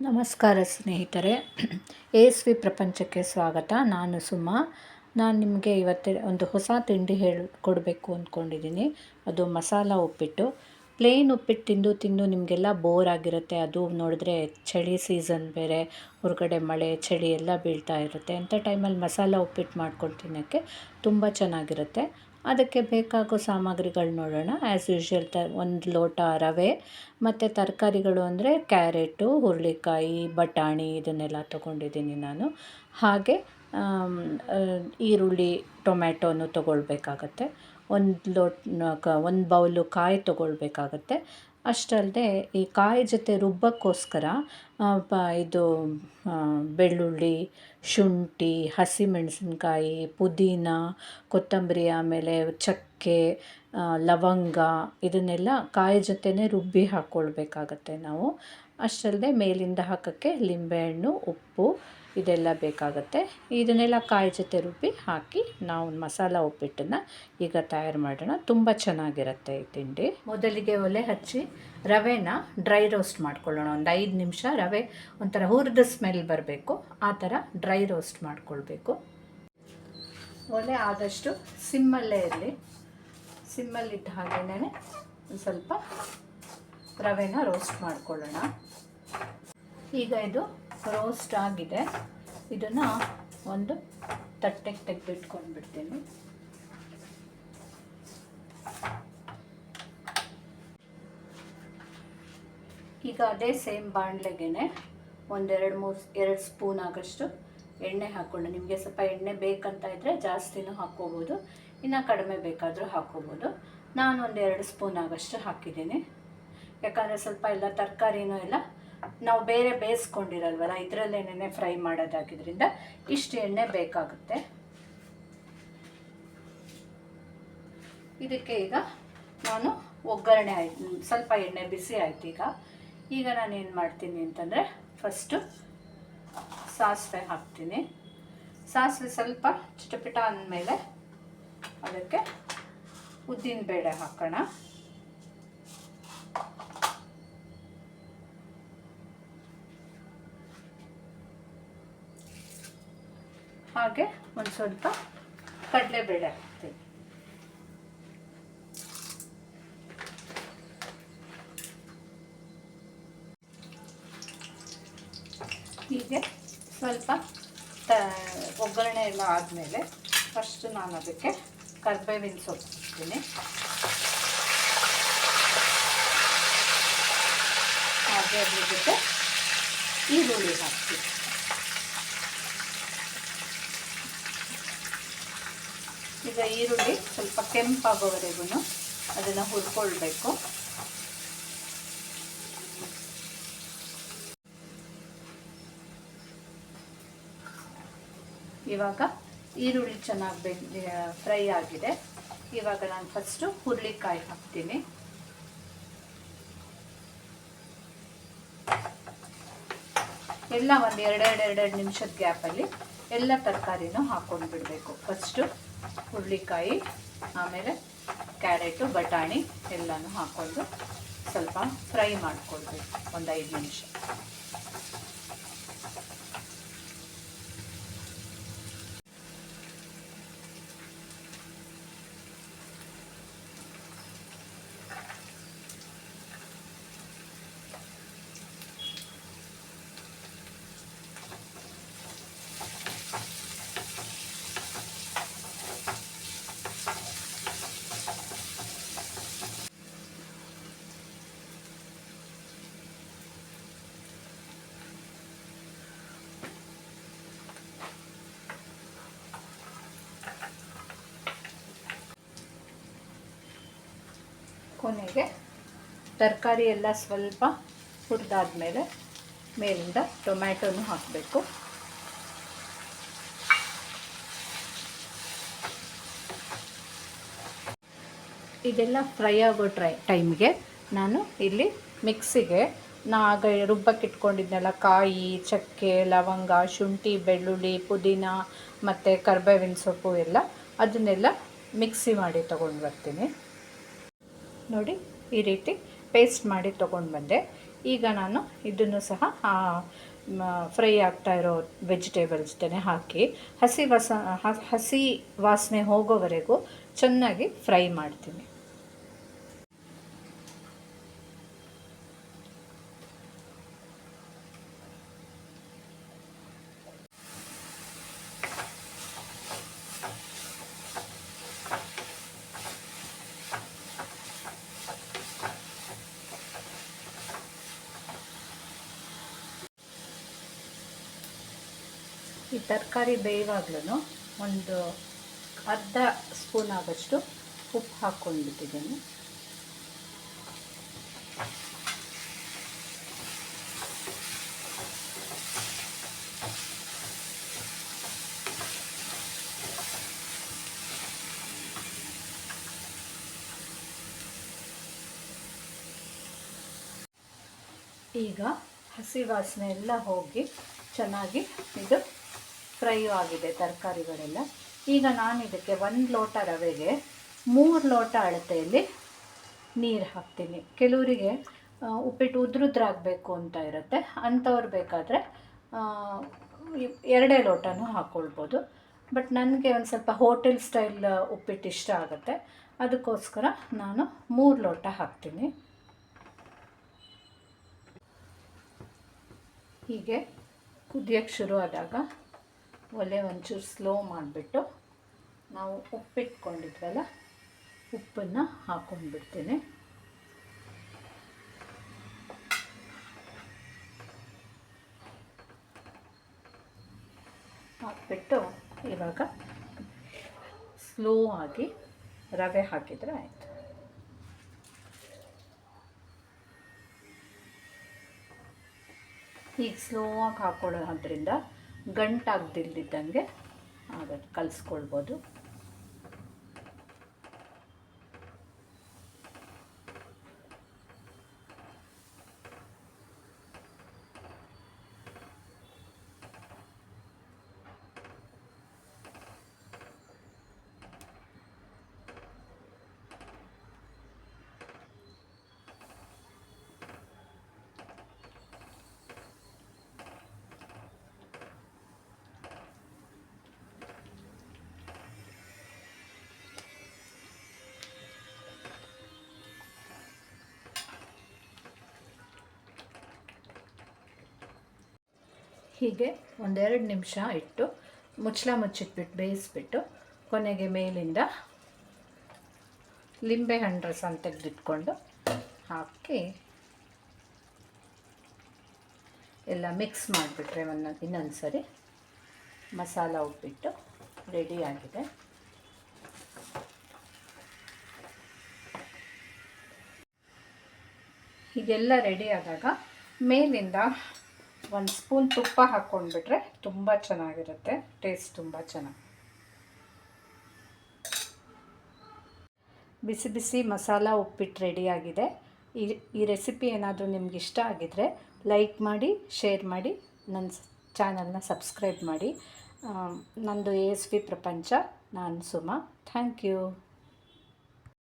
ನಮಸ್ಕಾರ ಸ್ನೇಹಿತರೆ S V ಪ್ರಪಂಚಕ್ಕೆ ಸ್ವಾಗತ. ನಾನು ಸುಮಾ. ನಾನು ನಿಮಗೆ ಇವತ್ತು ಒಂದು ಹೊಸ ತಿಂಡಿ ಹೇಳಿ ಕೊಡಬೇಕು ಅಂದ್ಕೊಂಡಿದ್ದೀನಿ. ಅದು ಮಸಾಲ ಉಪ್ಪಿಟ್ಟು. ಪ್ಲೇನ್ ಉಪ್ಪಿಟ್ಟು ತಿಂದು ತಿಂದು ನಿಮಗೆಲ್ಲ ಬೋರ್ ಆಗಿರುತ್ತೆ. ಅದು ನೋಡಿದ್ರೆ ಚಳಿ ಸೀಸನ್ ಬೇರೆ, ಹೊರಗಡೆ ಮಳೆ, ಚಳಿ ಎಲ್ಲ ಬೀಳ್ತಾ ಇರುತ್ತೆ. ಅಂಥ ಟೈಮಲ್ಲಿ ಮಸಾಲ ಉಪ್ಪಿಟ್ಟು ಮಾಡ್ಕೊಂಡು ತಿನ್ನೋಕ್ಕೆ ತುಂಬ ಚೆನ್ನಾಗಿರುತ್ತೆ. ಅದಕ್ಕೆ ಬೇಕಾಗೋ ಸಾಮಗ್ರಿಗಳು ನೋಡೋಣ. ಆ್ಯಸ್ ಯೂಶ್ವಲ್ ತ ಒಂದು ಲೋಟ ರವೆ, ಮತ್ತು ತರಕಾರಿಗಳು ಅಂದರೆ ಕ್ಯಾರೆಟು, ಹುರುಳಿಕಾಯಿ, ಬಟಾಣಿ ಇದನ್ನೆಲ್ಲ ತೊಗೊಂಡಿದ್ದೀನಿ ನಾನು. ಹಾಗೆ ಈರುಳ್ಳಿ, ಟೊಮ್ಯಾಟೋನು ತೊಗೊಳ್ಬೇಕಾಗತ್ತೆ. ಒಂದು ಲೋಟ ಒಂದು ಬೌಲು ಕಾಯಿ ತೊಗೊಳ್ಬೇಕಾಗತ್ತೆ. ಅಷ್ಟಲ್ಲದೆ ಈ ಕಾಯಿ ಜೊತೆ ರುಬ್ಬಕ್ಕೋಸ್ಕರ ಇದು ಬೆಳ್ಳುಳ್ಳಿ, ಶುಂಠಿ, ಹಸಿಮೆಣಸಿನ್ಕಾಯಿ, ಪುದೀನ, ಕೊತ್ತಂಬರಿ, ಆಮೇಲೆ ಚಕ್ಕೆ ಲವಂಗ ಇದನ್ನೆಲ್ಲ ಕಾಯಿ ಜೊತೆನೇ ರುಬ್ಬಿ ಹಾಕ್ಕೊಳ್ಬೇಕಾಗತ್ತೆ ನಾವು. ಅಷ್ಟಲ್ಲದೆ ಮೇಲಿಂದ ಹಾಕೋಕ್ಕೆ ಲಿಂಬೆಹಣ್ಣು, ಉಪ್ಪು ಇದೆಲ್ಲ ಬೇಕಾಗುತ್ತೆ. ಇದನ್ನೆಲ್ಲ ಕಾಯಿ ಜೊತೆ ರುಬ್ಬಿ ಹಾಕಿ ನಾವು ಮಸಾಲ ಉಪ್ಪಿಟ್ಟನ್ನು ಈಗ ತಯಾರು ಮಾಡೋಣ. ತುಂಬ ಚೆನ್ನಾಗಿರುತ್ತೆ ಈ ತಿಂಡಿ. ಮೊದಲಿಗೆ ಒಲೆ ಹಚ್ಚಿ ರವೆನ ಡ್ರೈ ರೋಸ್ಟ್ ಮಾಡ್ಕೊಳ್ಳೋಣ. ಒಂದು ಐದು ನಿಮಿಷ ರವೆ ಒಂಥರ ಹುರಿದ ಸ್ಮೆಲ್ ಬರಬೇಕು. ಆ ಥರ ಡ್ರೈ ರೋಸ್ಟ್ ಮಾಡ್ಕೊಳ್ಬೇಕು. ಒಲೆ ಆದಷ್ಟು ಸಿಮ್ಮಲ್ಲೇ ಇರಲಿ. ಸಿಮ್ಮಲ್ಲಿಟ್ಟ ಹಾಗೇನೆ ಒಂದು ಸ್ವಲ್ಪ ರವೆನ ರೋಸ್ಟ್ ಮಾಡ್ಕೊಳ್ಳೋಣ. ಈಗ ಇದು ರೋಸ್ಟ್ ಆಗಿದೆ. ಇದನ್ನು ಒಂದು ತಟ್ಟೆಗೆ ತೆಗೆದಿಟ್ಕೊಂಡು ಬಿಡ್ತೀನಿ ಈಗ ಅದೇ ಸೇಮ್ ಬಾಣಲೆಗೆ ಒಂದೆರಡು ಮೂರು ಎರಡು ಸ್ಪೂನ್ ಆಗೋಷ್ಟು ಎಣ್ಣೆ ಹಾಕ್ಕೊಂಡು ನಿಮಗೆ ಸ್ವಲ್ಪ ಎಣ್ಣೆ ಬೇಕಂತ ಇದ್ದರೆ ಜಾಸ್ತಿನೂ ಹಾಕ್ಕೋಬೋದು, ಇನ್ನು ಕಡಿಮೆ ಬೇಕಾದರೂ ಹಾಕ್ಕೋಬೋದು. ನಾನು ಒಂದು ಎರಡು ಸ್ಪೂನ್ ಆಗೋಷ್ಟು ಹಾಕಿದ್ದೀನಿ. ಯಾಕಂದರೆ ಸ್ವಲ್ಪ ಎಲ್ಲ ತರಕಾರಿನೂ ಎಲ್ಲ ನಾವು ಬೇರೆ ಬೇಯಿಸ್ಕೊಂಡಿರಲ್ವಲ್ಲ ಇದರಲ್ಲೇನೆ ಫ್ರೈ ಮಾಡೋದಾಗಿದ್ದರಿಂದ ಇಷ್ಟು ಎಣ್ಣೆ ಬೇಕಾಗುತ್ತೆ. ಇದಕ್ಕೆ ಈಗ ನಾನು ಒಗ್ಗರಣೆ ಆಯ್ತು ಸ್ವಲ್ಪ ಎಣ್ಣೆ ಬಿಸಿ ಆಯ್ತು ಈಗ. ಈಗ ನಾನು ಏನು ಮಾಡ್ತೀನಿ ಅಂತಂದರೆ ಫಸ್ಟು ಸಾಸಿವೆ ಹಾಕ್ತೀನಿ. ಸಾಸಿವೆ ಸ್ವಲ್ಪ ಚಿಟಪಿಟ ಅಂದಮೇಲೆ ಅದಕ್ಕೆ ಉದ್ದಿನ ಬೇಳೆ ಹಾಕೋಣ. ಹಾಗೆ ಒಂದು ಸ್ವಲ್ಪ ಕಡಲೆಬೇಳೆ ಹಾಕ್ತೀನಿ. ಹೀಗೆ ಸ್ವಲ್ಪ ತ ಒಗ್ಗರಣೆ ಎಲ್ಲ ಆದಮೇಲೆ ಫಸ್ಟು ನಾನು ಅದಕ್ಕೆ ಕರ್ಬೇವಿನ ಸೊಪ್ಪು ಹಾಕ್ತೀನಿ. ಹಾಗೆ ಅದ್ರ ಜೊತೆ ಈರುಳ್ಳಿ ಹಾಕ್ತೀನಿ. ಈಗ ಈರುಳ್ಳಿ ಸ್ವಲ್ಪ ಕೆಂಪಾಗೋವರೆಗೂ ಅದನ್ನು ಹುರ್ಕೊಳ್ಬೇಕು. ಇವಾಗ ಈರುಳ್ಳಿ ಚೆನ್ನಾಗಿ ಬೆಂದ ಫ್ರೈ ಆಗಿದೆ. ಇವಾಗ ನಾನು ಫಸ್ಟು ಹುರುಳಿಕಾಯಿ ಹಾಕ್ತೀನಿ. ಎಲ್ಲ ಒಂದು ಎರಡೆರಡು ಎರಡೆರಡು ನಿಮಿಷದ ಗ್ಯಾಪಲ್ಲಿ ಎಲ್ಲ ತರಕಾರಿನೂ ಹಾಕೊಂಡು ಬಿಡಬೇಕು ಫಸ್ಟು ಹುರುಳಿಕಾಯಿ ಆಮೇಲೆ ಕ್ಯಾರೆಟು ಬಟಾಣಿ ಎಲ್ಲನೂ ಹಾಕ್ಕೊಂಡು ಸ್ವಲ್ಪ ಫ್ರೈ ಮಾಡ್ಕೊಳ್ಬೇಕು. ಒಂದು ಐದು ನಿಮಿಷ. ಕೊನೆಗೆ ತರಕಾರಿ ಎಲ್ಲ ಸ್ವಲ್ಪ ಹುರಿದಾದ್ಮೇಲೆ ಮೇಲಿಂದ ಟೊಮ್ಯಾಟೊನು ಹಾಕಬೇಕು. ಇದೆಲ್ಲ ಫ್ರೈ ಆಗೋ ಟ್ರೈ ಟೈಮ್ಗೆ ನಾನು ಇಲ್ಲಿ ಮಿಕ್ಸಿಗೆ ನಾ ಆಗ ರುಬ್ಬಕ್ಕೆ ಇಟ್ಕೊಂಡಿದ್ನೆಲ್ಲ, ಕಾಯಿ, ಚಕ್ಕೆ, ಲವಂಗ, ಶುಂಠಿ, ಬೆಳ್ಳುಳ್ಳಿ, ಪುದೀನ ಮತ್ತು ಕರ್ಬೇವಿನ ಸೊಪ್ಪು ಎಲ್ಲ ಅದನ್ನೆಲ್ಲ ಮಿಕ್ಸಿ ಮಾಡಿ ತೊಗೊಂಡು ಬರ್ತೀನಿ. ನೋಡಿ ಈ ರೀತಿ ಪೇಸ್ಟ್ ಮಾಡಿ ತೊಗೊಂಡು ಬಂದೆ. ಈಗ ನಾನು ಇದನ್ನು ಸಹ ಫ್ರೈ ಆಗ್ತಾ ಇರೋ ವೆಜಿಟೇಬಲ್ಸ್ ಜೊತೆ ಹಾಕಿ, ಹಸಿ ವಾಸ ಹಸಿ ವಾಸನೆ ಹೋಗೋವರೆಗೂ ಚೆನ್ನಾಗಿ ಫ್ರೈ ಮಾಡ್ತೀನಿ. ಈ ತರಕಾರಿ ಬೇಯುವಾಗ್ಲೂ ಒಂದು ಅರ್ಧ ಸ್ಪೂನ್ ಆಗೋಷ್ಟು ಉಪ್ಪು ಹಾಕ್ಕೊಂಡ್ಬಿಟ್ಟಿದ್ದೀನಿ ಈಗ ಹಸಿ ವಾಸನೆ ಎಲ್ಲ ಹೋಗಿ ಚೆನ್ನಾಗಿ ಇದು ಫ್ರೈ ಆಗಿದೆ ತರಕಾರಿಗಳೆಲ್ಲ. ಈಗ ನಾನು ಇದಕ್ಕೆ ಒಂದು ಲೋಟ ರವೆಗೆ ಮೂರು ಲೋಟ ಅಳತೆಯಲ್ಲಿ ನೀರು ಹಾಕ್ತೀನಿ. ಕೆಲವರಿಗೆ ಉಪ್ಪಿಟ್ಟು ಉದ್ರುದ್ರಾಗಬೇಕು ಅಂತ ಇರುತ್ತೆ. ಅಂಥವ್ರು ಬೇಕಾದರೆ ಎರಡೇ ಲೋಟನೂ ಹಾಕ್ಕೊಳ್ಬೋದು ಬಟ್ ನನಗೆ ಒಂದು ಸ್ವಲ್ಪ ಹೋಟೆಲ್ ಸ್ಟೈಲ್ ಉಪ್ಪಿಟ್ಟು ಇಷ್ಟ ಆಗುತ್ತೆ. ಅದಕ್ಕೋಸ್ಕರ ನಾನು ಮೂರು ಲೋಟ ಹಾಕ್ತೀನಿ. ಹೀಗೆ ಕುದಿಯೋಕ್ಕೆ ಶುರು ಆದಾಗ ಒಲೆ ಒಂಚೂರು ಸ್ಲೋ ಮಾಡಿಬಿಟ್ಟು ನಾವು ಉಪ್ಪಿಟ್ಕೊಂಡಿದ್ವಲ್ಲ, ಉಪ್ಪನ್ನು ಹಾಕ್ಕೊಂಡ್ಬಿಡ್ತೀನಿ ಹಾಕ್ಬಿಟ್ಟು ಇವಾಗ ಸ್ಲೋ ಆಗಿ ರವೆ ಹಾಕಿದರೆ ಆಯಿತು. ಈಗ ಸ್ಲೋ ಆಗಿ ಹಾಕೊಳ್ಳೋದ್ರಿಂದ ಗಂಟಾಗ್ದಿಲ್ದಿದ್ದಂಗೆ ಆಗ ಕಲಿಸ್ಕೊಳ್ಬೋದು. ಹೀಗೆ ಒಂದೆರಡು ನಿಮಿಷ ಇಟ್ಟು ಮುಚ್ಚಳ ಮುಚ್ಚಿಟ್ಬಿಟ್ಟು ಬೇಯಿಸ್ಬಿಟ್ಟು ಕೊನೆಗೆ ಮೇಲಿಂದ ಲಿಂಬೆ ಹಣ್ಣು ರಸ ತೆಗೆದಿಟ್ಕೊಂಡು ಹಾಕಿ ಎಲ್ಲ ಮಿಕ್ಸ್ ಮಾಡಿಬಿಟ್ರೆ ಒಂದು ಇನ್ನೊಂದು ಸರಿ ಮಸಾಲ ಉಪ್ಪಿಟ್ಟು ರೆಡಿ ಆಗಿದೆ. ಹೀಗೆಲ್ಲ ರೆಡಿ ಆದಾಗ ಮೇಲಿಂದ ಒಂದು ಸ್ಪೂನ್ ತುಪ್ಪ ಹಾಕ್ಕೊಂಡ್ಬಿಟ್ರೆ ತುಂಬ ಚೆನ್ನಾಗಿರುತ್ತೆ. ಟೇಸ್ಟ್ ತುಂಬ ಚೆನ್ನಾಗಿ. ಬಿಸಿ ಬಿಸಿ ಮಸಾಲ ಉಪ್ಪಿಟ್ಟು ರೆಡಿಯಾಗಿದೆ ಈ ಈ ರೆಸಿಪಿ ಏನಾದರೂ ನಿಮ್ಗೆ ಇಷ್ಟ ಆಗಿದರೆ ಲೈಕ್ ಮಾಡಿ ಶೇರ್ ಮಾಡಿ ನನ್ನ ಚಾನಲ್ನ ಸಬ್ಸ್ಕ್ರೈಬ್ ಮಾಡಿ. ನಂದು ಎ ಎಸ್ ವಿ ಪ್ರಪಂಚ, ನಾನು ಸುಮಾ. Thank you